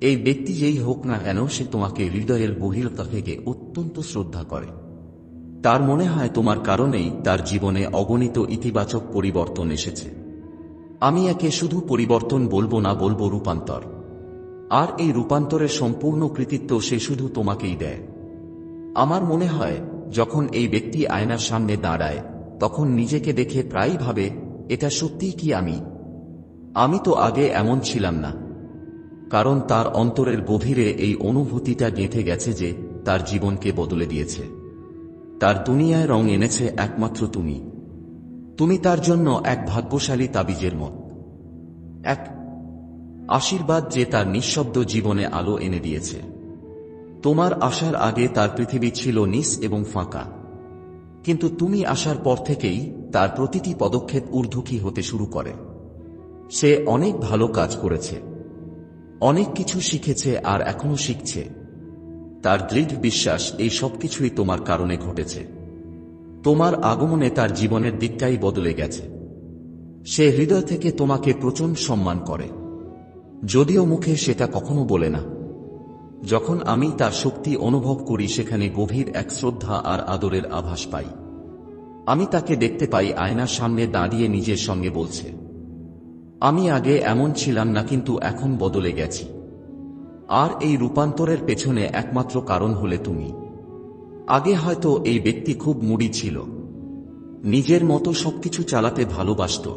এই ব্যক্তি যেই হোক না কেন, সে তোমাকে হৃদয়ের গভীরতা থেকে অত্যন্ত শ্রদ্ধা করে। তার মনে হয় তোমার কারণেই তার জীবনে অগণিত ইতিবাচক পরিবর্তন এসেছে। আমি একে শুধু পরিবর্তন বলব না, বলব রূপান্তর। আর এই রূপান্তরের সম্পূর্ণ কৃতিত্ব সে শুধু তোমাকেই দেয়। আমার মনে হয়, যখন এই ব্যক্তি আয়নার সামনে দাঁড়ায়, তখন নিজেকে দেখে প্রায়ই ভাবে, এটা সত্যিই কি আমি? আমি তো আগে এমন ছিলাম না। কারণ তার অন্তরের গভীরে এই অনুভূতিটা গেঁথে গেছে যে তার জীবনকে বদলে দিয়েছে। তার দুনিয়ায় রং এনেছে একমাত্র তুমি। তুমি তার জন্য এক ভাগ্যশালী তাবিজের মত। এক আশীর্বাদ যে তার নিঃশব্দ জীবনে আলো এনে দিয়েছে। তোমার আসার আগে তার পৃথিবী ছিল নিস এবং ফাঁকা। কিন্তু তুমি আসার পর থেকেই তার প্রতিটি পদক্ষেপ ঊর্ধ্বকী হতে শুরু করে। সে অনেক ভালো কাজ করেছে। অনেক কিছু শিখেছে আর এখনও শিখছে। তার দৃঢ় বিশ্বাস এই সবকিছুই তোমার কারণে ঘটেছে। তোমার আগমনে তার জীবনের দিকটাই বদলে গেছে। সে হৃদয় থেকে তোমাকে প্রচণ্ড সম্মান করে। যদিও মুখে সেটা কখনো বলে না। যখন আমি তার শক্তি অনুভব করি, সেখানে গভীর এক শ্রদ্ধা আর আদরের আভাস পাই। আমি তাকে দেখতে পাই, আয়নার সামনে দাঁড়িয়ে নিজের সঙ্গে বলছে আমি আগে এমন ছিলাম না কিন্তু এখন বদলে গেছি। আর এই রূপান্তরের পেছনে একমাত্র কারণ হলে তুমি। আগে হয়তো এই ব্যক্তি খুব মুড়ি ছিল। নিজের মতো সবকিছু চালাতে ভালোবাসত।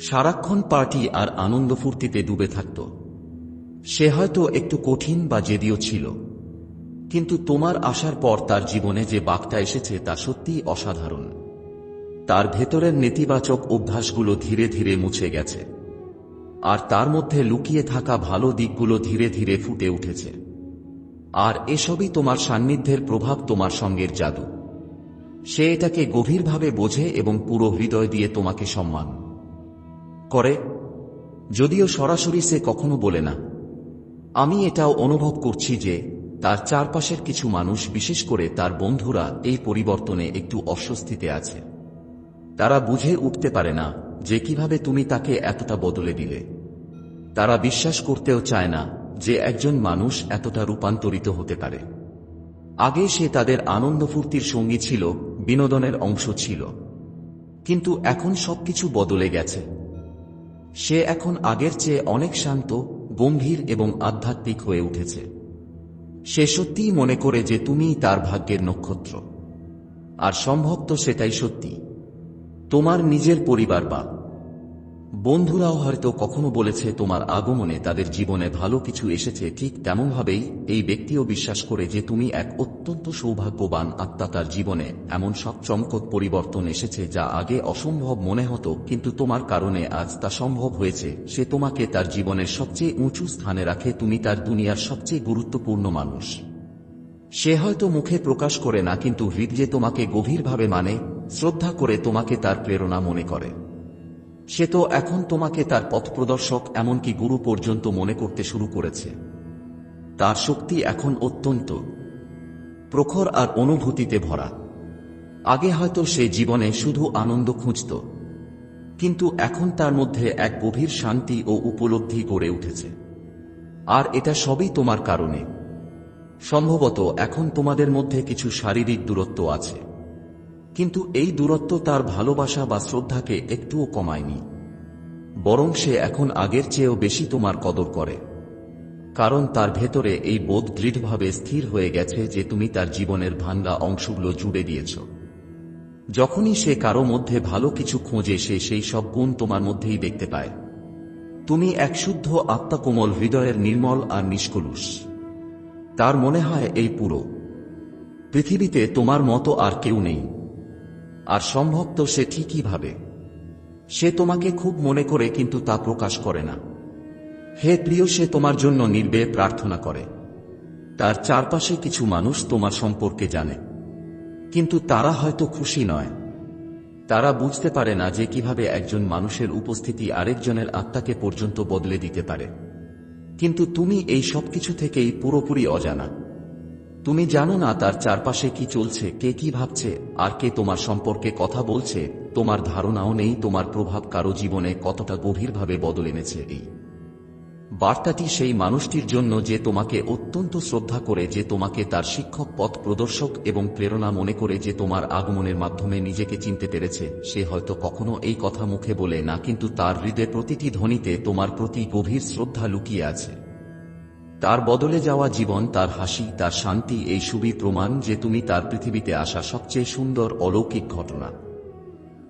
সারাক্ষণ পার্টি আর আনন্দ ফুর্তিতে ডুবে থাকত। সে হয়তো একটু কঠিন বা জেদিও ছিল। কিন্তু তোমার আসার পর তার জীবনে যে বাঘটা এসেছে তা সত্যিই অসাধারণ। তার ভেতরের নেতিবাচক অভ্যাসগুলো ধীরে ধীরে মুছে গেছে। আর তার মধ্যে লুকিয়ে থাকা ভালো দিকগুলো ধীরে ধীরে ফুটে উঠেছে। আর এসবই তোমার সান্নিধ্যের প্রভাব তোমার সঙ্গের জাদু। সে এটাকে গভীরভাবে বোঝে এবং পুরো হৃদয় দিয়ে তোমাকে সম্মান করে। যদিও সরাসরি সে কখনো বলে না। আমি এটাও অনুভব করছি যে তার চারপাশের কিছু মানুষ, বিশেষ করে তার বন্ধুরা, এই পরিবর্তনে একটু অস্বস্তিতে আছে। তারা বুঝে উঠতে পারে না যে কীভাবে তুমি তাকে এতটা বদলে দিলে। তারা বিশ্বাস করতেও চায় না যে একজন মানুষ এতটা রূপান্তরিত হতে পারে। আগে সে তাদের আনন্দ ফুর্তির সঙ্গী ছিল, বিনোদনের অংশ ছিল। কিন্তু এখন সবকিছু বদলে গেছে। সে এখন আগের চেয়ে অনেক শান্ত, গম্ভীর এবং আধ্যাত্মিক হয়ে উঠেছে। সে সত্যিই মনে করে যে তুমিই তার ভাগ্যের নক্ষত্র। আর সম্ভব সেটাই সত্যি। তোমার নিজের পরিবার বা বন্ধুরাও হয়তো কখনো বলেছে, তোমার আগমনে তাদের জীবনে ভালো কিছু এসেছে ঠিক তেমনভাবেই এই ব্যক্তিও বিশ্বাস করে যে তুমি এক অত্যন্ত সৌভাগ্যবান আত্মা, তার জীবনে এমন সব চমকত পরিবর্তন এসেছে যা আগে অসম্ভব মনে হতো, কিন্তু তোমার কারণে আজ তা সম্ভব হয়েছে। সে তোমাকে তার জীবনের সবচেয়ে উঁচু স্থানে রাখে, তুমি তার দুনিয়ার সবচেয়ে গুরুত্বপূর্ণ মানুষ। সে হয়তো মুখে প্রকাশ করে না, কিন্তু হৃদয়ে তোমাকে গভীরভাবে মানে শ্রদ্ধা করে তোমাকে তার প্রেরণা মনে করে। সে তো এখন তোমাকে তার পথপ্রদর্শক, এমনকি গুরু পর্যন্ত মনে করতে শুরু করেছে। তার শক্তি এখন অত্যন্ত প্রখর আর অনুভূতিতে ভরা। আগে হয়তো সে জীবনে শুধু আনন্দ খুঁজত, কিন্তু এখন তার মধ্যে এক গভীর শান্তি ও উপলব্ধি গড়ে উঠেছে। আর এটা সবই তোমার কারণে। সম্ভবত এখন তোমাদের মধ্যে কিছু শারীরিক দূরত্ব আছে। কিন্তু এই দূরত্ব তার ভালোবাসা বা শ্রদ্ধাকে একটুও কমায়নি। বরং সে এখন আগের চেয়েও বেশি তোমার কদর করে। কারণ তার ভেতরে এই বোধ দৃঢ়ভাবে স্থির হয়ে গেছে যে তুমি তার জীবনের ভাঙ্গা অংশগুলো জুড়ে দিয়েছ। যখনই সে কারও মধ্যে ভালো কিছু খোঁজে, সে সেই সব গুণ তোমার মধ্যেই দেখতে পায়। তুমি এক শুদ্ধ আত্মাকোমল হৃদয়ের নির্মল আর নিষ্কলুষ। তার মনে হয় এই পুরো। পৃথিবীতে তোমার মতো আর কেউ নেই। আর সম্ভব তো সে ঠিকই ভাবে। সে তোমাকে খুব মনে করে কিন্তু তা প্রকাশ করে না। হে প্রিয়, সে তোমার জন্য নির্বে প্রার্থনা করে। তার চারপাশে কিছু মানুষ তোমার সম্পর্কে জানে। কিন্তু তারা হয়তো খুশি নয়। তারা বুঝতে পারে না যে কীভাবে একজন মানুষের উপস্থিতি আরেকজনের আত্মাকে পর্যন্ত বদলে দিতে পারে। কিন্তু তুমি এই সব কিছু থেকেই পুরোপুরি অজানা। তুমি জানো না তার চারপাশে কি চলছে, কে কি ভাবছে, আর কে তোমার সম্পর্কে কথা বলছে, তোমার ধারণাও নেই, তোমার প্রভাব কারও জীবনে কতটা গভীরভাবে বদল এনেছে এই। বার্তাটি সেই মানুষটির জন্য যে তোমাকে অত্যন্ত শ্রদ্ধা করে, যে তোমাকে তার শিক্ষক, পথ প্রদর্শক এবং প্রেরণা মনে করে যে তোমার আগমনের মাধ্যমে নিজেকে চিনতে পেরেছে, সে হয়তো কখনো এই কথা মুখে বলে না, কিন্তু তার হৃদয়ে প্রতিটি ধ্বনিতে তোমার প্রতি গভীর শ্রদ্ধা লুকিয়ে আছে। তার বদলে যাওয়া জীবন, তার হাসি, তার শান্তি, এই সুবি প্রমাণ যে তুমি তার পৃথিবীতে আসা সবচেয়ে সুন্দর অলৌকিক ঘটনা।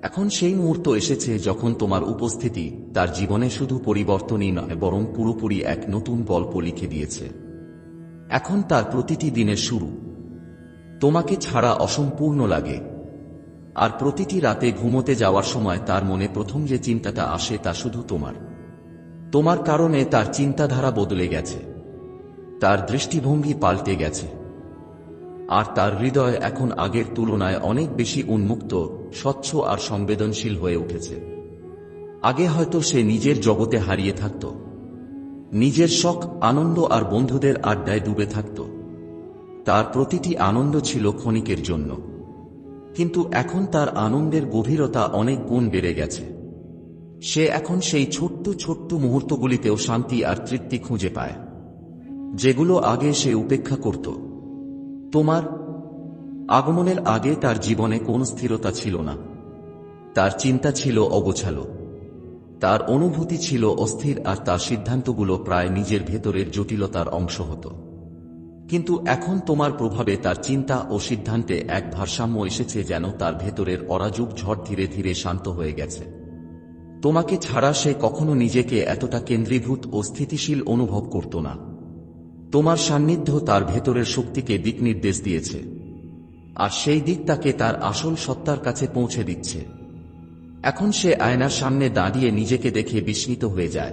এখন সেই মুহূর্ত এসেছে যখন তোমার উপস্থিতি তার জীবনে শুধু পরিবর্তনই নয়, বরং পুরোপুরি এক নতুন গল্প লিখে দিয়েছে। এখন তার প্রতিটি দিনের শুরু। তোমাকে ছাড়া অসম্পূর্ণ লাগে। আর প্রতিটি রাতে ঘুমোতে যাওয়ার সময় তার মনে প্রথম যে চিন্তাটা আসে তা শুধু তোমার। তোমার কারণে তার চিন্তাধারা বদলে গেছে। তার দৃষ্টিভঙ্গি পাল্টে গেছে। আর তার হৃদয় এখন আগের তুলনায় অনেক বেশি উন্মুক্ত স্বচ্ছ আর সংবেদনশীল হয়ে উঠেছে। আগে হয়তো সে নিজের জগতে হারিয়ে থাকত। নিজের শখ, আনন্দ আর বন্ধুদের আড্ডায় ডুবে থাকত। তার প্রতিটি আনন্দ ছিল ক্ষণিকের জন্য। কিন্তু এখন তার আনন্দের গভীরতা অনেক গুণ বেড়ে গেছে। সে এখন সেই ছোট্ট ছোট্ট মুহূর্তগুলিতেও শান্তি আর তৃপ্তি খুঁজে পায়। যেগুলো আগে সে উপেক্ষা করত। তোমার আগমনের আগে তার জীবনে কোনো স্থিরতা ছিল না। তার চিন্তা ছিল অগোছালো। তার অনুভূতি ছিল অস্থির আর তার সিদ্ধান্তগুলো প্রায় নিজের ভেতরের জটিলতার অংশ হতো। কিন্তু এখন তোমার প্রভাবে তার চিন্তা ও সিদ্ধান্তে এক ভারসাম্য এসেছে যেন তার ভেতরের অরাজুক ঝড় ধীরে ধীরে শান্ত হয়ে গেছে। তোমাকে ছাড়া সে কখনো নিজেকে এতটা কেন্দ্রীভূত ও স্থিতিশীল অনুভব করত না। তোমার সান্নিধ্য তার ভেতরের শক্তিকে দিক নির্দেশ দিয়েছে। আর সেই দিক তাকে তার আসল সত্তার কাছে পৌঁছে দিচ্ছে। এখন সে আয়নার সামনে দাঁড়িয়ে নিজেকে দেখে বিস্মিত হয়ে যায়।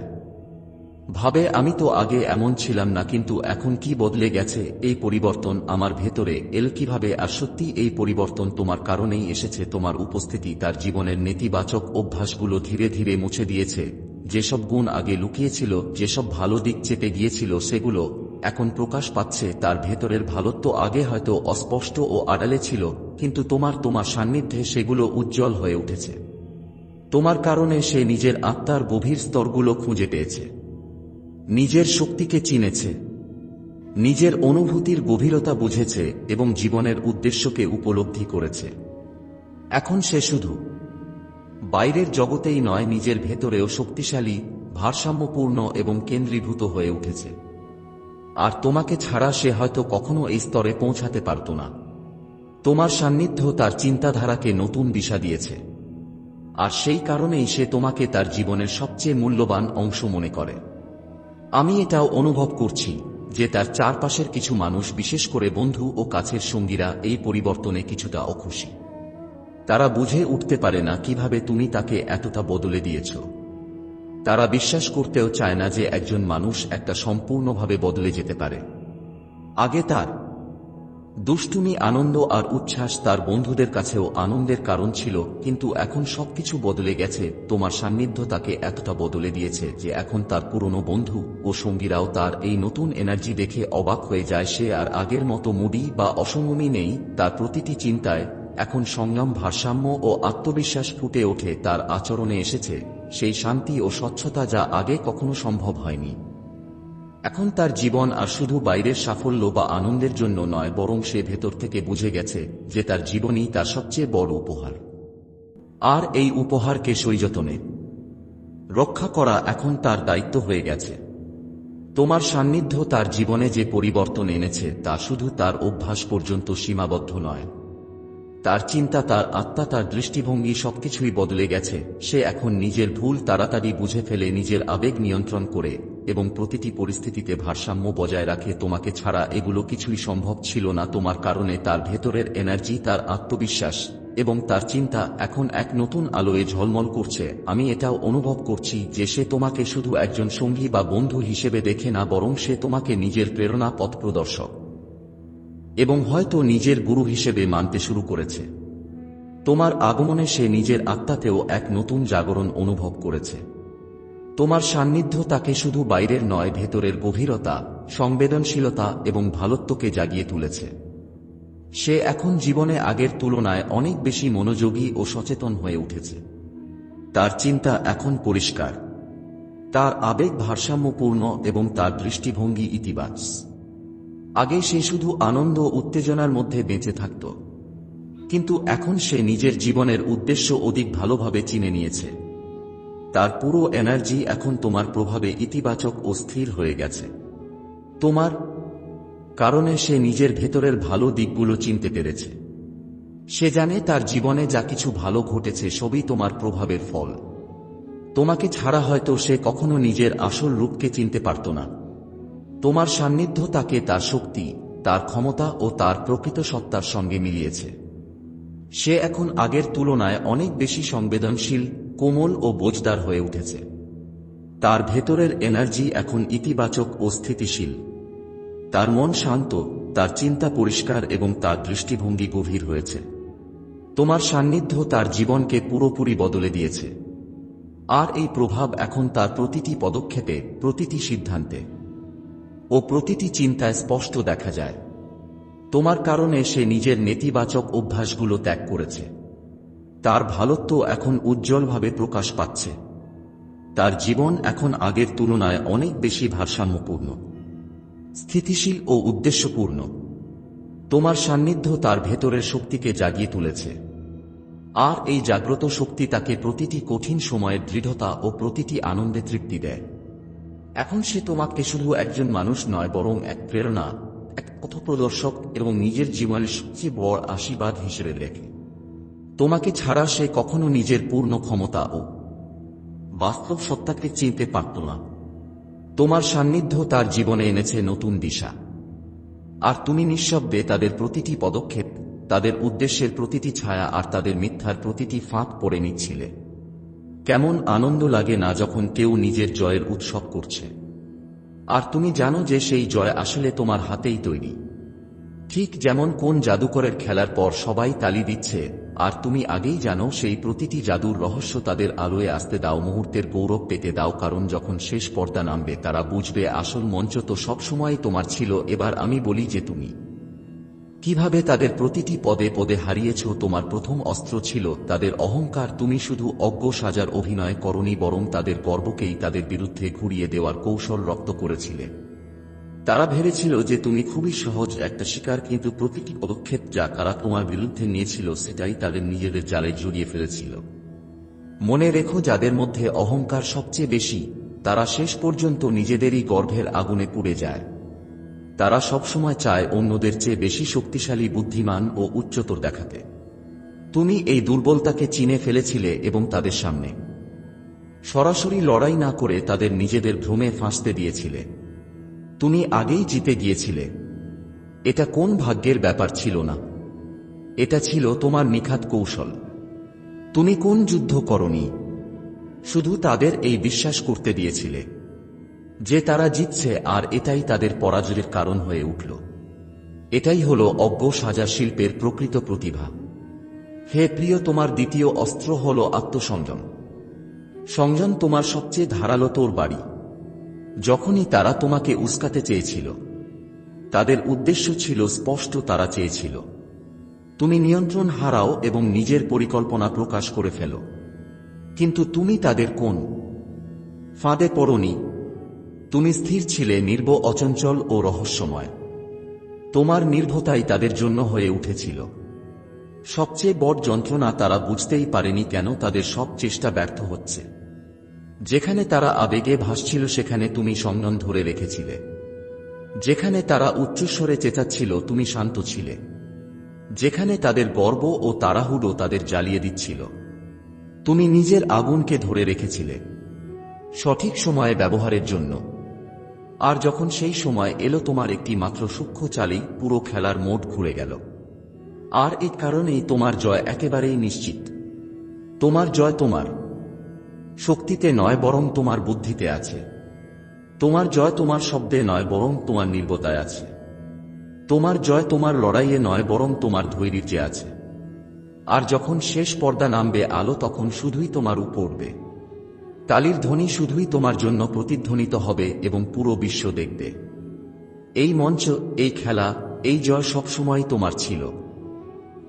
ভাবে, আমি তো আগে এমন ছিলাম না, কিন্তু এখন কি বদলে গেছে এই পরিবর্তন আমার ভেতরে? এল কীভাবে? আর সত্যি এই পরিবর্তন তোমার কারণেই এসেছে, তোমার উপস্থিতি, তার জীবনের নেতিবাচক অভ্যাসগুলো ধীরে ধীরে মুছে দিয়েছে। যেসব গুণ আগে লুকিয়েছিল, যেসব ভালো দিক চেপে গিয়েছিল, সেগুলো এখন প্রকাশ পাচ্ছে, তার ভেতরের ভালোত্ব আগে হয়তো অস্পষ্ট ও আড়ালে ছিল, কিন্তু তোমার তোমার সান্নিধ্যে সেগুলো উজ্জ্বল হয়ে উঠেছে। তোমার কারণে সে নিজের আত্মার গভীর স্তরগুলো খুঁজে পেয়েছে। নিজের শক্তিকে চিনেছে। নিজের অনুভূতির গভীরতা বুঝেছে এবং জীবনের উদ্দেশ্যকে উপলব্ধি করেছে। এখন সে শুধু বাইরের জগতেই নয়, নিজের ভেতরেও শক্তিশালী, ভারসাম্যপূর্ণ এবং কেন্দ্রীভূত হয়ে উঠেছে। আর তোমাকে ছাড়া সে হয়তো কখনো এই স্তরে পৌঁছাতে পারত না। তোমার সান্নিধ্য তার চিন্তাধারাকে নতুন দিশা দিয়েছে। আর সেই কারণেই সে তোমাকে তার জীবনের সবচেয়ে মূল্যবান অংশ মনে করে। আমি এটাও অনুভব করছি যে তার চারপাশের কিছু মানুষ, বিশেষ করে বন্ধু ও কাছের সঙ্গীরা, এই পরিবর্তনে কিছুটা অখুশি। তারা বুঝে উঠতে পারে না কীভাবে তুমি তাকে এতটা বদলে দিয়েছ। তারা বিশ্বাস করতেও চায় না যে একজন মানুষ একটা সম্পূর্ণভাবে বদলে যেতে পারে। আগে তার দুষ্টুমি, আনন্দ আর উচ্ছ্বাস তার বন্ধুদের কাছেও আনন্দের কারণ ছিল, কিন্তু এখন সবকিছু বদলে গেছে। তোমার সান্নিধ্য তাকে এতটা বদলে দিয়েছে যে এখন তার পুরনো বন্ধু ও সঙ্গীরাও তার এই নতুন এনার্জি দেখে অবাক হয়ে যায় সে আর আগের মতো মুডি বা অসংযমী নেই। তার প্রতিটি চিন্তায় এখন সংগ্রাম, ভারসাম্য ও আত্মবিশ্বাস ফুটে ওঠে, তার আচরণে এসেছে। সেই শান্তি ও স্বচ্ছতা যা আগে কখনো সম্ভব হয়নি। এখন তার জীবন আর শুধু বাইরের সাফল্য বা আনন্দের জন্য নয়, বরং সে ভেতর থেকে বুঝে গেছে যে তার জীবনই তার সবচেয়ে বড় উপহার। আর এই উপহারকে সৈযতনে। রক্ষা করা এখন তার দায়িত্ব হয়ে গেছে। তোমার সান্নিধ্য তার জীবনে যে পরিবর্তন এনেছে, তা শুধু তার অভ্যাস পর্যন্ত সীমাবদ্ধ নয়। তার চিন্তা, তার আত্মা, তার দৃষ্টিভঙ্গি সবকিছুই বদলে গেছে। সে এখন নিজের ভুল তাড়াতাড়ি বুঝে ফেলে নিজের আবেগ নিয়ন্ত্রণ করে এবং প্রতিটি পরিস্থিতিতে ভারসাম্য বজায় রাখে। তোমাকে ছাড়া এগুলো কিছুই সম্ভব ছিল না। তোমার কারণে তার ভেতরের এনার্জি তার আত্মবিশ্বাস এবং তার চিন্তা এখন এক নতুন আলোয় ঝলমল করছে। আমি এটাও অনুভব করছি যে সে তোমাকে শুধু একজন সঙ্গী বা বন্ধু হিসেবে দেখে না, বরং সে তোমাকে নিজের প্রেরণা পথ প্রদর্শক। এবং হয়তো নিজের গুরু হিসেবে মানতে শুরু করেছে। তোমার আগমনে সে নিজের আত্মাতেও এক নতুন জাগরণ অনুভব করেছে। তোমার সান্নিধ্য তাকে শুধু বাইরের নয়, ভেতরের গভীরতা, সংবেদনশীলতা এবং ভালোত্বকে জাগিয়ে তুলেছে। সে এখন জীবনে আগের তুলনায় অনেক বেশি মনোযোগী ও সচেতন হয়ে উঠেছে। তার চিন্তা এখন পরিষ্কার। তার আবেগ ভারসাম্যপূর্ণ এবং তার দৃষ্টিভঙ্গি ইতিবাচ আগে সে শুধু আনন্দ উত্তেজনার মধ্যে বেঁচে থাকত। কিন্তু এখন সে নিজের জীবনের উদ্দেশ্য অধিক ভালোভাবে চিনে নিয়েছে। তার পুরো এনার্জি এখন তোমার প্রভাবে ইতিবাচক ও স্থির হয়ে গেছে। তোমার কারণে সে নিজের ভেতরের ভালো দিকগুলো চিনতে পেরেছে। সে জানে তার জীবনে যা কিছু ভালো ঘটেছে সবই তোমার প্রভাবের ফল। তোমাকে ছাড়া হয়তো সে কখনো নিজের আসল রূপকে চিনতে পারত না। তোমার সান্নিধ্য তাকে তার শক্তি, তার ক্ষমতা ও তার প্রকৃত সত্তার সঙ্গে মিলিয়েছে। সে এখন আগের তুলনায় অনেক বেশি সংবেদনশীল, কোমল ও বোঝদার হয়ে উঠেছে। তার ভেতরের এনার্জি এখন ইতিবাচক ও স্থিতিশীল। তার মন শান্ত, তার চিন্তা পরিষ্কার এবং তার দৃষ্টিভঙ্গি গভীর হয়েছে। তোমার সান্নিধ্য তার জীবনকে পুরোপুরি বদলে দিয়েছে। আর এই প্রভাব এখন তার প্রতিটি পদক্ষেপে, প্রতিটি সিদ্ধান্তে। ও প্রতিটি চিন্তায় স্পষ্ট দেখা যায়। তোমার কারণে সে নিজের নেতিবাচক অভ্যাসগুলো ত্যাগ করেছে। তার ভালত্ব এখন উজ্জ্বলভাবে প্রকাশ পাচ্ছে। তার জীবন এখন আগের তুলনায় অনেক বেশি ভারসাম্যপূর্ণ, স্থিতিশীল ও উদ্দেশ্যপূর্ণ। তোমার সান্নিধ্য তার ভেতরের শক্তিকে জাগিয়ে তুলেছে। আর এই জাগ্রত শক্তি তাকে প্রতিটি কঠিন সময়ের দৃঢ়তা ও প্রতিটি আনন্দে তৃপ্তি দেয়। এখন সে তোমাকে শুধু একজন মানুষ নয়, বরং এক প্রেরণা, এক পথপ্রদর্শক এবং নিজের জীবনের সবচেয়ে বড় আশীর্বাদ হিসেবে দেখে। তোমাকে ছাড়া সে কখনো নিজের পূর্ণ ক্ষমতা ও বাস্তব সত্তাকে চিনতে পারত না। তোমার সান্নিধ্য তার জীবনে এনেছে নতুন দিশা। আর তুমি নিঃশব্দে তাদের প্রতিটি পদক্ষেপ, তাদের উদ্দেশ্যের প্রতিটি ছায়া আর তাদের মিথ্যার প্রতিটি ফাঁক পড়ে নিচ্ছিলে। কেমন আনন্দ লাগে না যখন কেউ নিজের জয়ের উৎসব করছে। আর তুমি জানো যে সেই জয় আসলে তোমার হাতেই তৈরি। ঠিক যেমন কোন জাদুকরের খেলার পর সবাই তালি দিচ্ছে, আর তুমি আগেই জানো সেই প্রতিটি জাদুর রহস্য তাদের আলোয় আসতে দাও, মুহূর্তের গৌরব পেতে দাও, কারণ যখন শেষ পর্দা নামবে তারা বুঝবে আসল মঞ্চ তো সবসময় তোমার ছিল, এবার আমি বলি যে তুমি। কীভাবে তাদের প্রতিটি পদে পদে হারিয়েছ তোমার প্রথম অস্ত্র ছিল, তাদের অহংকার তুমি শুধু অজ্ঞ সাজার অভিনয় করনি, বরং তাদের গর্বকেই তাদের বিরুদ্ধে ঘুরিয়ে দেওয়ার কৌশল রক্ত করেছিলে। তারা ভেবেছিল যে তুমি খুবই সহজ একটা শিকার, কিন্তু প্রতিটি পদক্ষেপ যা তারা তোমার বিরুদ্ধে নিয়েছিল সেটাই তাদের নিজেদের জালে জড়িয়ে ফেলেছিল। মনে রেখো যাদের মধ্যে অহংকার সবচেয়ে বেশি, তারা শেষ পর্যন্ত নিজেদেরই গর্ভের আগুনে পুড়ে যায়। তারা সবসময় চায় অন্যদের চেয়ে বেশি শক্তিশালী, বুদ্ধিমান ও উচ্চতর দেখাতে। তুমি এই দুর্বলতাকে চিনে ফেলেছিলে এবং তাদের সামনে। সরাসরি লড়াই না করে তাদের নিজেদের ভ্রমে ফাঁসতে দিয়েছিলে। তুমি আগেই জিতে গিয়েছিলে। এটা কোন ভাগ্যের ব্যাপার ছিল না। এটা ছিল তোমার নিখাত কৌশল। তুমি কোন যুদ্ধ করনি? শুধু তাদের এই বিশ্বাস করতে দিয়েছিলে। যে তারা জিতছে আর এটাই তাদের পরাজয়ের কারণ হয়ে উঠল। এটাই হল অজ্ঞ সাজা শিল্পের প্রকৃত প্রতিভা। হে প্রিয়, তোমার দ্বিতীয় অস্ত্র হল আত্মসংযম। সংযম তোমার সবচেয়ে ধারালো তোর বাড়ি। যখনই তারা তোমাকে উস্কাতে চেয়েছিল, তাদের উদ্দেশ্য ছিল স্পষ্ট তারা চেয়েছিল। তুমি নিয়ন্ত্রণ হারাও এবং নিজের পরিকল্পনা প্রকাশ করে ফেলো। কিন্তু তুমি তাদের কোন? ফাঁদে পড়নি তুমি স্থির ছিলে নির্ব অচঞ্চল ও রহস্যময়। তোমার নির্ভতাই তাদের জন্য হয়ে উঠেছিল। সবচেয়ে বড় যন্ত্রণা তারা বুঝতেই পারেনি কেন তাদের সব চেষ্টা ব্যর্থ হচ্ছে। যেখানে তারা আবেগে ভাসছিল সেখানে তুমি সংযম ধরে রেখেছিলে। যেখানে তারা উচ্চস্বরে চেঁচাচ্ছিল তুমি শান্ত ছিলে। যেখানে তাদের গর্ব ও তাড়াহুড়ো তাদের জ্বালিয়ে দিচ্ছিল। তুমি নিজের আগুনকে ধরে রেখেছিলে। সঠিক সময়ে ব্যবহারের জন্য। আর যখন সেই সময় এলো তোমার একটি মাত্র সূক্ষ্ম চালেই পুরো খেলার মোট ঘুরে গেল। আর এই কারণেই তোমার জয় একেবারেই নিশ্চিত। তোমার জয় তোমার। শক্তিতে নয় বরং তোমার বুদ্ধিতে আছে। তোমার জয় তোমার শব্দে নয় বরং তোমার নির্বতায় আছে। তোমার জয় তোমার লড়াইয়ে নয় বরং তোমার ধৈর্যে আছে। আর যখন শেষ পর্দা নামবে আলো, তখন শুধুই তোমার উপরবে তালির ধ্বনি শুধুই তোমার জন্য প্রতিধ্বনিত হবে এবং পুরো বিশ্ব দেখবে। এই মঞ্চ, এই খেলা, এই জয় সবসময় তোমার ছিল।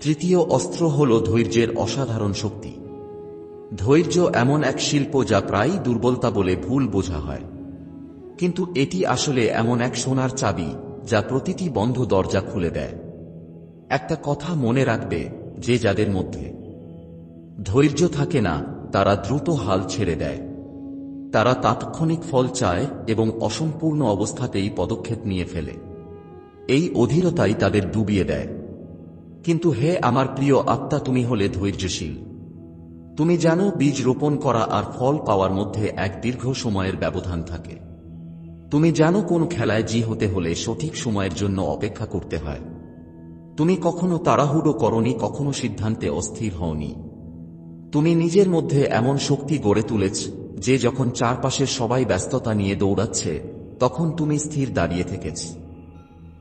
তৃতীয় অস্ত্র হল ধৈর্যের অসাধারণ শক্তি। ধৈর্য এমন এক শিল্প যা প্রায়ই দুর্বলতা বলে ভুল বোঝা হয়। কিন্তু এটি আসলে এমন এক সোনার চাবি যা প্রতিটি বন্ধ দরজা খুলে দেয়। একটা কথা মনে রাখবে যে যাদের মধ্যে ধৈর্য থাকে না, তারা দ্রুত হাল ছেড়ে দেয়। তারা তাৎক্ষণিক ফল চায় এবং অসম্পূর্ণ অবস্থাতেই পদক্ষেপ নিয়ে ফেলে। এই অধীরতাই তাদের ডুবিয়ে দেয়। কিন্তু হে আমার প্রিয় আত্মা, তুমি হলে ধৈর্যশীল। তুমি জানো, বীজ রোপণ করা আর ফল পাওয়ার মধ্যে এক দীর্ঘ সময়ের ব্যবধান থাকে। তুমি জানো, কোন খেলায় জি হতে হলে সঠিক সময়ের জন্য অপেক্ষা করতে হয়। তুমি কখনো তাড়াহুড়ো করনি, কখনো সিদ্ধান্তে অস্থির হওনি। তুমি নিজের মধ্যে এমন শক্তি গড়ে তুলেছ যে যখন চারপাশের সবাই ব্যস্ততা নিয়ে দৌড়াচ্ছে, তখন তুমি স্থির দাঁড়িয়ে থেকেছ।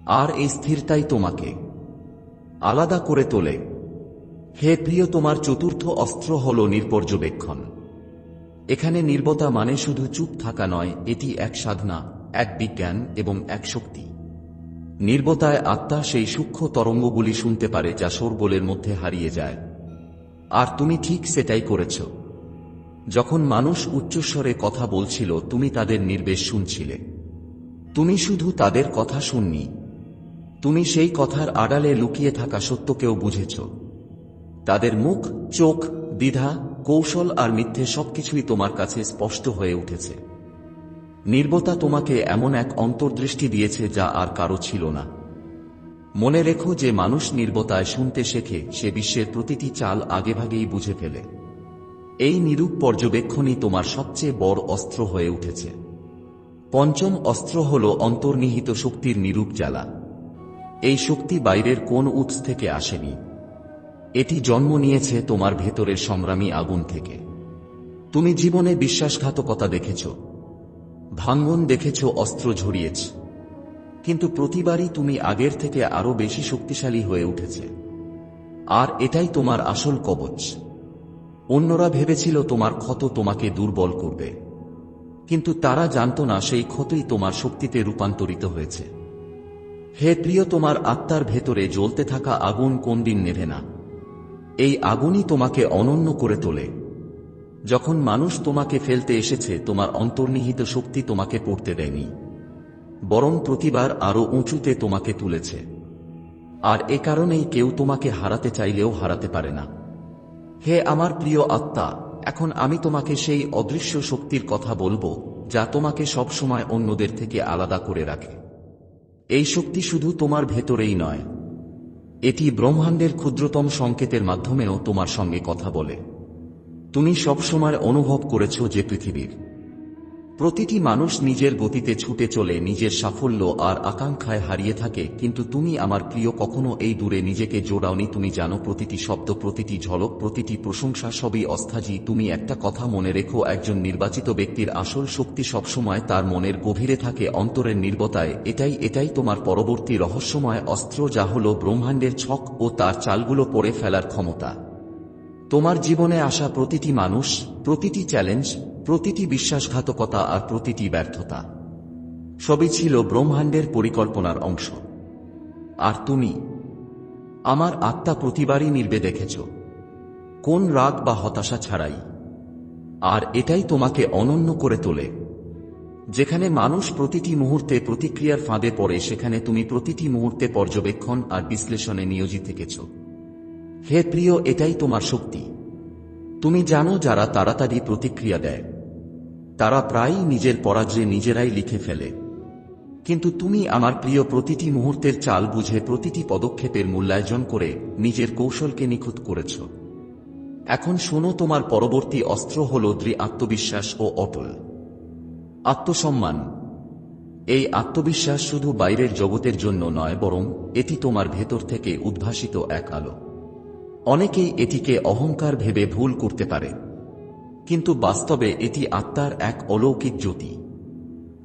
আর এই স্থিরতাই তোমাকে আলাদা করে তোলে। হে প্রিয়, তোমার চতুর্থ অস্ত্র হল নির্পর্যবেক্ষণ। এখানে নির্বতা মানে শুধু চুপ থাকা নয়, এটি এক সাধনা, এক বিজ্ঞান এবং এক শক্তি। নির্বতায় আত্মা সেই সূক্ষ্ম তরঙ্গগুলি শুনতে পারে যা শোরগোলের মধ্যে হারিয়ে যায়। আর তুমি ঠিক সেটাই করেছ। যখন মানুষ উচ্চস্বরে কথা বলছিল, তুমি তাদের নির্বেশ শুনছিলে। তুমি শুধু তাদের কথা শুননি। তুমি সেই কথার আড়ালে লুকিয়ে থাকা সত্যকেও বুঝেছ। তাদের মুখ, চোখ, দ্বিধা, কৌশল আর মিথ্যে সবকিছুই তোমার কাছে স্পষ্ট হয়ে উঠেছে। নির্বতা তোমাকে এমন এক অন্তর্দৃষ্টি দিয়েছে যা আর কারও ছিল না। মনে রেখো যে মানুষ নির্বতায় শুনতে শেখে, সে বিশ্বের প্রতিটি চাল আগেভাগেই বুঝে ফেলে। এই নিরূপ পর্যবেক্ষণই তোমার সবচেয়ে বড় অস্ত্র হয়ে উঠেছে। পঞ্চম অস্ত্র হল অন্তর্নিহিত শক্তির নিরূপ জ্বালা। এই শক্তি বাইরের কোন উৎস থেকে আসেনি। এটি জন্ম নিয়েছে তোমার ভেতরের সংগ্রামী আগুন থেকে। তুমি জীবনে বিশ্বাসঘাতকতা দেখেছ। ভাঙ্গন দেখেছ অস্ত্র ঝরিয়েছ। কিন্তু প্রতিবারই তুমি আগের থেকে আরও বেশি শক্তিশালী হয়ে উঠেছে। আর এটাই তোমার আসল কবচ। অন্যরা ভেবেছিল তোমার ক্ষত তোমাকে দুর্বল করবে। কিন্তু তারা জানত না সেই ক্ষতই তোমার শক্তিতে রূপান্তরিত হয়েছে। হে প্রিয়, তোমার আত্মার ভেতরে জ্বলতে থাকা আগুন কোন দিন নেভে না। এই আগুনই তোমাকে অনন্য করে তোলে। যখন মানুষ তোমাকে ফেলতে এসেছে, তোমার অন্তর্নিহিত শক্তি তোমাকে পড়তে দেয়নি। বরং প্রতিবার আরও উঁচুতে তোমাকে তুলেছে। আর এ কারণেই কেউ তোমাকে হারাতে চাইলেও হারাতে পারে না। হে আমার প্রিয় আত্মা, এখন আমি তোমাকে সেই অদৃশ্য শক্তির কথা বলব, যা তোমাকে সবসময় অন্যদের থেকে আলাদা করে রাখে। এই শক্তি শুধু তোমার ভেতরেই নয়, এটি ব্রহ্মাণ্ডের ক্ষুদ্রতম সংকেতের মাধ্যমেও তোমার সঙ্গে কথা বলে। তুমি সবসময় অনুভব করেছ যে পৃথিবীর প্রতিটি মানুষ নিজের গতিতে ছুটে চলে নিজের সাফল্য আর আকাঙ্ক্ষায় হারিয়ে থাকে, কিন্তু তুমি আমার প্রিয়, কখনো এই দূরে নিজেকে জোড়াওনি। তুমি জানো প্রতিটি শব্দ, প্রতিটি ঝলক, প্রতিটি প্রশংসা সবই অস্থাজি তুমি একটা কথা মনে রেখো, একজন নির্বাচিত ব্যক্তির আসল শক্তি সবসময় তার মনের গভীরে থাকে, অন্তরের নির্বতায়। এটাই এটাই তোমার পরবর্তী রহস্যময় অস্ত্র, যা হল ব্রহ্মাণ্ডের ছক ও তার চালগুলো পড়ে ফেলার ক্ষমতা। তোমার জীবনে আসা প্রতিটি মানুষ, প্রতিটি চ্যালেঞ্জ, প্রতিটি বিশ্বাসঘাতকতা আর প্রতিটি ব্যর্থতা। সবই ছিল ব্রহ্মাণ্ডের পরিকল্পনার অংশ। আর তুমি? আমার আত্মা প্রতিবারই নির্বে দেখেছ। কোন রাগ বা হতাশা ছাড়াই। আর এটাই তোমাকে অনন্য করে তোলে। যেখানে মানুষ প্রতিটি মুহূর্তে প্রতিক্রিয়ার ফাঁদে পড়ে, সেখানে তুমি প্রতিটি মুহূর্তে পর্যবেক্ষণ আর বিশ্লেষণে নিয়োজিত থেকেছ। হে প্রিয়, এটাই তোমার শক্তি। তুমি জানো যারা তাড়াতাড়ি প্রতিক্রিয়া দেয়। তারা প্রায়ই নিজের পরাজয় নিজেরাই লিখে ফেলে। কিন্তু তুমি আমার প্রিয় প্রতিটি মুহূর্তের চাল বুঝে প্রতিটি পদক্ষেপের মূল্যায়জন করে নিজের কৌশলকে নিখুঁত করেছ। এখন শোনো, তোমার পরবর্তী অস্ত্র হল দৃঢ় আত্মবিশ্বাস ও অটল। আত্মসম্মান। এই আত্মবিশ্বাস শুধু বাইরের জগতের জন্য নয়, বরং এটি তোমার ভেতর থেকে উদ্ভাসিত এক আলো। অনেকেই এটিকে অহংকার ভেবে ভুল করতে পারে। কিন্তু বাস্তবে এটি আত্মার এক অলৌকিক জ্যোতি।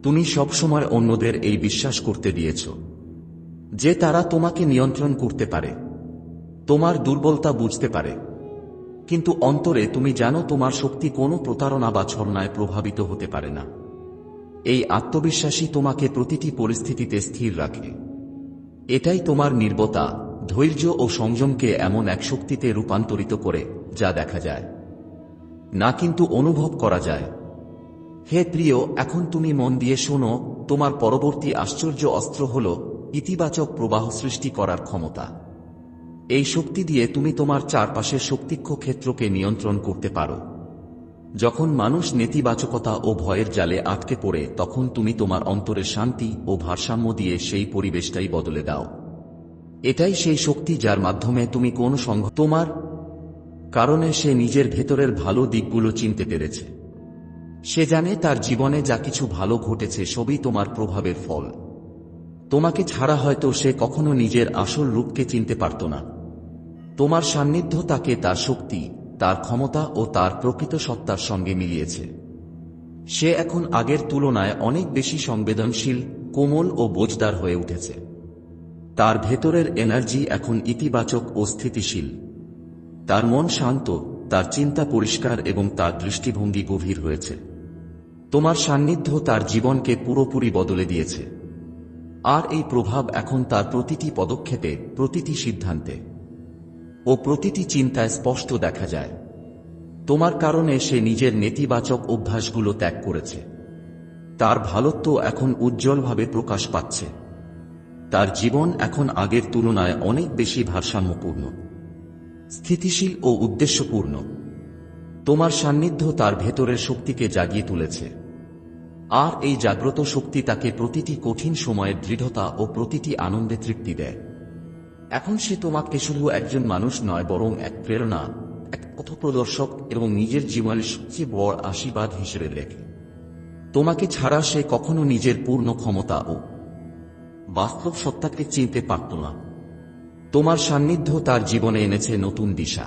তুমি সবসময় অন্যদের এই বিশ্বাস করতে দিয়েছ। যে তারা তোমাকে নিয়ন্ত্রণ করতে পারে। তোমার দুর্বলতা বুঝতে পারে। কিন্তু অন্তরে তুমি জানো তোমার শক্তি কোনো প্রতারণা বা ছলনায় প্রভাবিত হতে পারে না। এই আত্মবিশ্বাসী তোমাকে প্রতিটি পরিস্থিতিতে স্থির রাখে। এটাই তোমার নির্বতা। ধৈর্য ও সংযমকে এমন এক শক্তিতে রূপান্তরিত করে, যা দেখা যায়। না কিন্তু অনুভব করা যায়। হে প্রিয়, এখন তুমি মন দিয়ে শোনো, তোমার পরবর্তী আশ্চর্য অস্ত্র হল ইতিবাচক প্রবাহ সৃষ্টি করার ক্ষমতা। এই শক্তি দিয়ে তুমি তোমার চারপাশের শক্তিক্ষ ক্ষেত্রকে নিয়ন্ত্রণ করতে পারো। যখন মানুষ নেতিবাচকতা ও ভয়ের জালে আটকে পড়ে, তখন তুমি তোমার অন্তরের শান্তি ও ভারসাম্য দিয়ে সেই পরিবেশটাই বদলে দাও। এটাই সেই শক্তি যার মাধ্যমে তুমি কোন সংঘ, তোমার কারণে সে নিজের ভেতরের ভালো দিকগুলো চিনতে পেরেছে। সে জানে তার জীবনে যা কিছু ভালো ঘটেছে সবই তোমার প্রভাবের ফল। তোমাকে ছাড়া হয়তো সে কখনো নিজের আসল রূপকে চিনতে পারত না। তোমার সান্নিধ্য তাকে তার শক্তি, তার ক্ষমতা ও তার প্রকৃত সত্তার সঙ্গে মিলিয়েছে। সে এখন আগের তুলনায় অনেক বেশি সংবেদনশীল, কোমল ও বোঝদার হয়ে উঠেছে। তার ভেতরের এনার্জি এখন ইতিবাচক ও স্থিতিশীল। তার মন শান্ত, তার চিন্তা পরিষ্কার এবং তার দৃষ্টিভঙ্গি গভীর হয়েছে। তোমার সান্নিধ্য তার জীবনকে পুরোপুরি বদলে দিয়েছে। আর এই প্রভাব এখন তার প্রতিটি পদক্ষেপে, প্রতিটি সিদ্ধান্তে। ও প্রতিটি চিন্তায় স্পষ্ট দেখা যায়। তোমার কারণে সে নিজের নেতিবাচক অভ্যাসগুলো ত্যাগ করেছে। তার ভালোত্ব এখন উজ্জ্বলভাবে প্রকাশ পাচ্ছে। তার জীবন এখন আগের তুলনায় অনেক বেশি ভারসাম্যপূর্ণ, স্থিতিশীল ও উদ্দেশ্যপূর্ণ। তোমার সান্নিধ্য তার ভেতরের শক্তিকে জাগিয়ে তুলেছে। আর এই জাগ্রত শক্তি তাকে প্রতিটি কঠিন সময়ের দৃঢ়তা ও প্রতিটি আনন্দে তৃপ্তি দেয়। এখন সে তোমাকে শুধু একজন মানুষ নয়, বরং এক প্রেরণা, এক পথপ্রদর্শক এবং নিজের জীবনের সবচেয়ে বড় আশীর্বাদ হিসেবে লেখে তোমাকে ছাড়া সে কখনো নিজের পূর্ণ ক্ষমতা ও বাস্তব সত্তাকে চিনতে পারত না। তোমার সান্নিধ্য তার জীবনে এনেছে নতুন দিশা।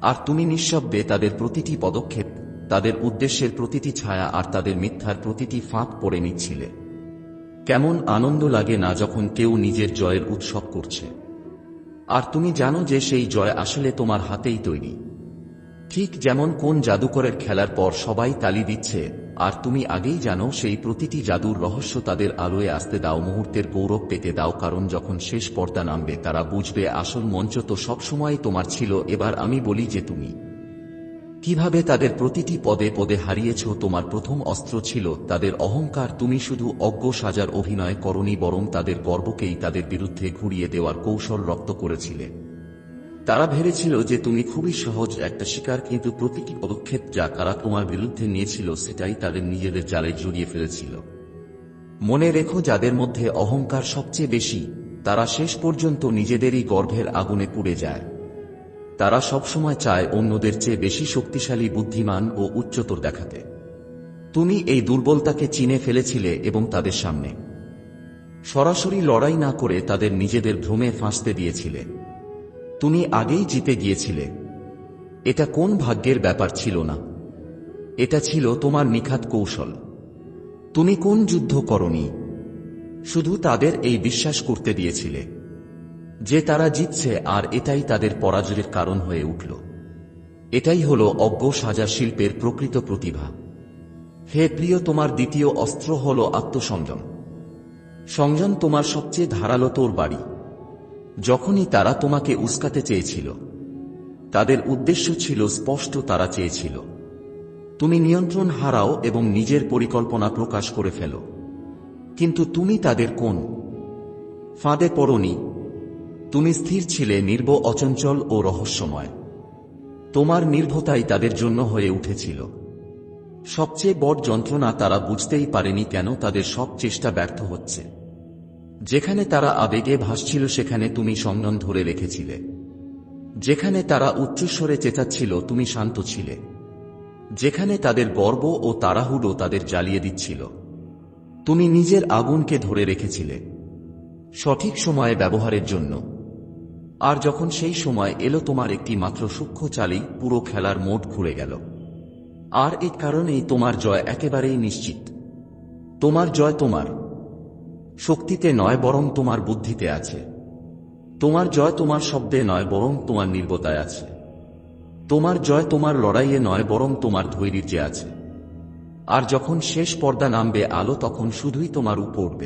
আর তুমি নিঃশব্দে তাদের প্রতিটি পদক্ষেপ, তাদের উদ্দেশ্যের প্রতিটি ছায়া আর তাদের মিথ্যার প্রতিটি ফাঁক পড়ে নিচ্ছিলে। কেমন আনন্দ লাগে না যখন কেউ নিজের জয়ের উৎসব করছে। আর তুমি জানো যে সেই জয় আসলে তোমার হাতেই তৈরি। ঠিক যেমন কোন জাদুকরের খেলার পর সবাই তালি দিচ্ছে, আর তুমি আগেই জানো সেই প্রতিটি জাদুর রহস্য তাদের আলোয় আসতে দাও, মুহূর্তের গৌরব পেতে দাও, কারণ যখন শেষ পর্দা নামবে তারা বুঝবে আসল মঞ্চ তো সবসময় তোমার ছিল, এবার আমি বলি যে তুমি। কীভাবে তাদের প্রতিটি পদে পদে হারিয়েছ, তোমার প্রথম অস্ত্র ছিল, তাদের অহংকার তুমি শুধু অজ্ঞ সাজার অভিনয় করনি, বরং তাদের গর্বকেই তাদের বিরুদ্ধে ঘুরিয়ে দেওয়ার কৌশল রক্ত করেছিলে। তারা ভেবেছিল যে তুমি খুবই সহজ একটা শিকার, কিন্তু প্রতিটি পদক্ষেপ যা তারা তোমার বিরুদ্ধে নিয়েছিল সেটাই তাদের নিজেদের জালে জড়িয়ে ফেলেছিল। মনে রেখো যাদের মধ্যে অহংকার সবচেয়ে বেশি, তারা শেষ পর্যন্ত নিজেদেরই গর্ভের আগুনে পুড়ে যায়। তারা সবসময় চায় অন্যদের চেয়ে বেশি শক্তিশালী, বুদ্ধিমান ও উচ্চতর দেখাতে। তুমি এই দুর্বলতাকে চিনে ফেলেছিলে এবং তাদের সামনে। সরাসরি লড়াই না করে তাদের নিজেদের ভ্রমে ফাঁসতে দিয়েছিলে। তুমি আগেই জিতে গিয়েছিলে। এটা কোন ভাগ্যের ব্যাপার ছিল না। এটা ছিল তোমার নিখাত কৌশল। তুমি কোন যুদ্ধ করনি। শুধু তাদের এই বিশ্বাস করতে দিয়েছিলে। যে তারা জিতছে আর এটাই তাদের পরাজয়ের কারণ হয়ে উঠল। এটাই হল অজ্ঞ সাজা শিল্পের প্রকৃত প্রতিভা। হে প্রিয়, তোমার দ্বিতীয় অস্ত্র হল আত্মসংযম। সংযম তোমার সবচেয়ে ধারালো তোর বাড়ি। যখনই তারা তোমাকে উস্কাতে চেয়েছিল। তাদের উদ্দেশ্য ছিল স্পষ্ট তারা চেয়েছিল। তুমি নিয়ন্ত্রণ হারাও এবং নিজের পরিকল্পনা প্রকাশ করে ফেলো। কিন্তু তুমি তাদের কোন? ফাঁদে পড়নি। তুমি স্থির ছিলে নির্ব অচঞ্চল ও রহস্যময়। তোমার নির্ভতাই তাদের জন্য হয়ে উঠেছিল। সবচেয়ে বড় যন্ত্রণা তারা বুঝতেই পারেনি কেন তাদের সব চেষ্টা ব্যর্থ হচ্ছে। যেখানে তারা আবেগে ভাসছিল, সেখানে তুমি সংযম ধরে রেখেছিলে। যেখানে তারা উচ্চস্বরে চেঁচাচ্ছিল, তুমি শান্ত ছিলে। যেখানে তাদের গর্ব ও তাড়াহুড়ো তাদের জ্বালিয়ে দিচ্ছিল। তুমি নিজের আগুনকে ধরে রেখেছিলে, সঠিক সময়ে ব্যবহারের জন্য। আর যখন সেই সময় এলো তোমার একটি মাত্র সূক্ষ্ম চালেই পুরো খেলার মোট ঘুরে গেল। আর এই কারণেই তোমার জয় একেবারেই নিশ্চিত। তোমার জয় তোমার। শক্তিতে নয় বরং তোমার বুদ্ধিতে আছে। তোমার জয় তোমার শব্দে নয় বরং তোমার নির্বতায় আছে। তোমার জয় তোমার লড়াইয়ে নয় বরং তোমার ধৈর্যে আছে। আর যখন শেষ পর্দা নামবে আলো তখন শুধুই তোমার উপর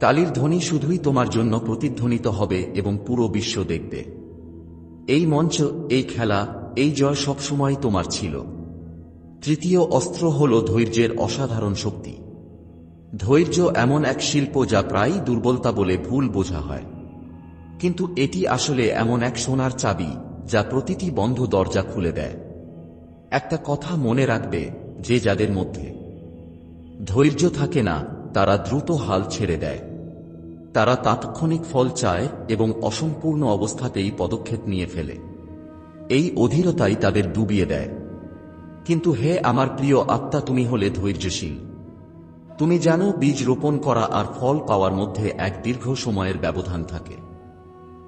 কালির ধ্বনি শুধুই তোমার জন্য প্রতিধ্বনিত হবে এবং পুরো বিশ্ব দেখবে। এই মঞ্চ, এই খেলা, এই জয় সবসময় তোমার ছিল। তৃতীয় অস্ত্র হল ধৈর্যের অসাধারণ শক্তি। ধৈর্য এমন এক শিল্প যা প্রায়ই দুর্বলতা বলে ভুল বোঝা হয়। কিন্তু এটি আসলে এমন এক সোনার চাবি যা প্রতিটি বন্ধ দরজা খুলে দেয়। একটা কথা মনে রাখবে যে যাদের মধ্যে ধৈর্য থাকে না, তারা দ্রুত হাল ছেড়ে দেয়। তারা তাৎক্ষণিক ফল চায় এবং অসম্পূর্ণ অবস্থাতেই পদক্ষেপ নিয়ে ফেলে। এই অধীরতাই তাদের ডুবিয়ে দেয়। কিন্তু হে আমার প্রিয় আত্মা, তুমি হলে ধৈর্যশীল। তুমি জানো বীজ রোপণ করা আর ফল পাওয়ার মধ্যে এক দীর্ঘ সময়ের ব্যবধান থাকে।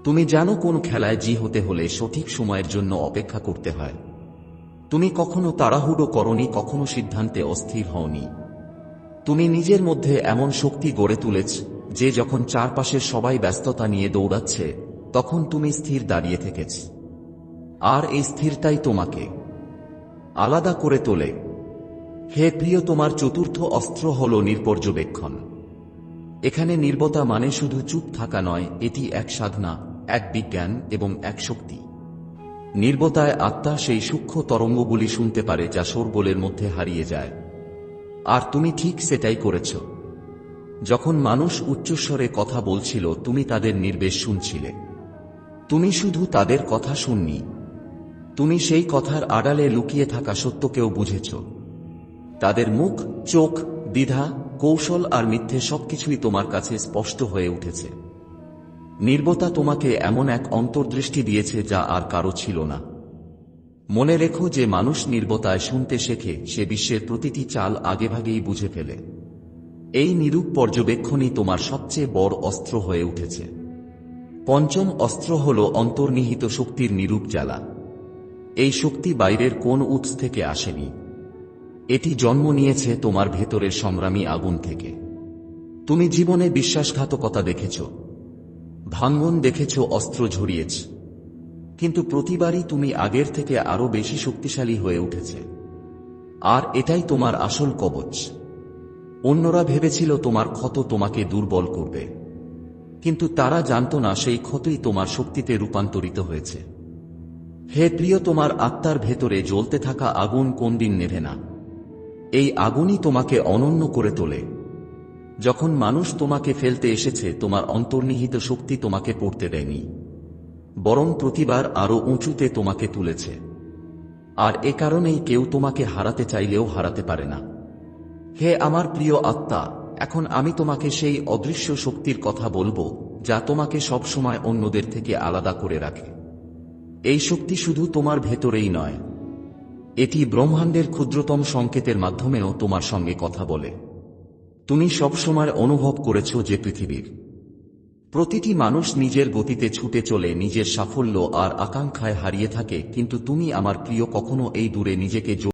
তুমি জানো কোন খেলায় জি হতে হলে সঠিক সময়ের জন্য অপেক্ষা করতে হয়। তুমি কখনো তাড়াহুড়ো করনি, কখনো সিদ্ধান্তে অস্থির হওনি। তুমি নিজের মধ্যে এমন শক্তি গড়ে তুলেছ, যে যখন চারপাশের সবাই ব্যস্ততা নিয়ে দৌড়াচ্ছে, তখন তুমি স্থির দাঁড়িয়ে থেকেছ। আর এই স্থিরতাই তোমাকে আলাদা করে তোলে। হে প্রিয়, তোমার চতুর্থ অস্ত্র হল নির্পর্যবেক্ষণ। এখানে নির্বতা মানে শুধু চুপ থাকা নয়, এটি এক সাধনা, এক বিজ্ঞান এবং এক শক্তি। নির্বতায় আত্মা সেই সূক্ষ্ম তরঙ্গগুলি শুনতে পারে যা শোরগোলের মধ্যে হারিয়ে যায়। আর তুমি ঠিক সেটাই করেছ। যখন মানুষ উচ্চস্বরে কথা বলছিল, তুমি তাদের নির্বেশ শুনছিলে। তুমি শুধু তাদের কথা শুননি। তুমি সেই কথার আড়ালে লুকিয়ে থাকা সত্যকেও বুঝেছ। তাদের মুখ, চোখ, দ্বিধা, কৌশল আর মিথ্যে সবকিছুই তোমার কাছে স্পষ্ট হয়ে উঠেছে। নির্বতা তোমাকে এমন এক অন্তর্দৃষ্টি দিয়েছে যা আর কারও ছিল না। মনে রেখো যে মানুষ নির্বতায় শুনতে শেখে, সে বিশ্বের প্রতিটি চাল আগেভাগেই বুঝে ফেলে। এই নিরূপ পর্যবেক্ষণই তোমার সবচেয়ে বড় অস্ত্র হয়ে উঠেছে। পঞ্চম অস্ত্র হল অন্তর্নিহিত শক্তির নিরূপ জ্বালা। এই শক্তি বাইরের কোন উৎস থেকে আসেনি। এটি জন্ম নিয়েছে তোমার ভেতরের সংগ্রামী আগুন থেকে। তুমি জীবনে বিশ্বাসঘাতকতা দেখেছ। ভাঙ্গন দেখেছ, অস্ত্র ঝরিয়েছ। কিন্তু প্রতিবারই তুমি আগের থেকে আরও বেশি শক্তিশালী হয়ে উঠেছে। আর এটাই তোমার আসল কবচ। অন্যরা ভেবেছিল তোমার ক্ষত তোমাকে দুর্বল করবে। কিন্তু তারা জানত না সেই ক্ষতই তোমার শক্তিতে রূপান্তরিত হয়েছে। হে প্রিয়, তোমার আত্মার ভেতরে জ্বলতে থাকা আগুন কোন দিন নেভে না। এই আগুনই তোমাকে অনন্য করে তোলে। যখন মানুষ তোমাকে ফেলতে এসেছে, তোমার অন্তর্নিহিত শক্তি তোমাকে পড়তে দেয়নি। বরং প্রতিবার আরও উঁচুতে তোমাকে তুলেছে। আর এ কারণেই কেউ তোমাকে হারাতে চাইলেও হারাতে পারে না। হে আমার প্রিয় আত্মা, এখন আমি তোমাকে সেই অদৃশ্য শক্তির কথা বলব, যা তোমাকে সবসময় অন্যদের থেকে আলাদা করে রাখে। এই শক্তি শুধু তোমার ভেতরেই নয় এটি ব্রহ্মাণ্ডের ক্ষুদ্রতম সংকেতের মাধ্যমেও তোমার সঙ্গে কথা বলে। তুমি সবসময় অনুভব করেছ যে পৃথিবীর প্রতিটি মানুষ নিজের গতিতে ছুটে চলে, নিজের সাফল্য আর আকাঙ্ক্ষায় হারিয়ে থাকে, কিন্তু তুমি আমার প্রিয় কখনো এই দূরে নিজেকে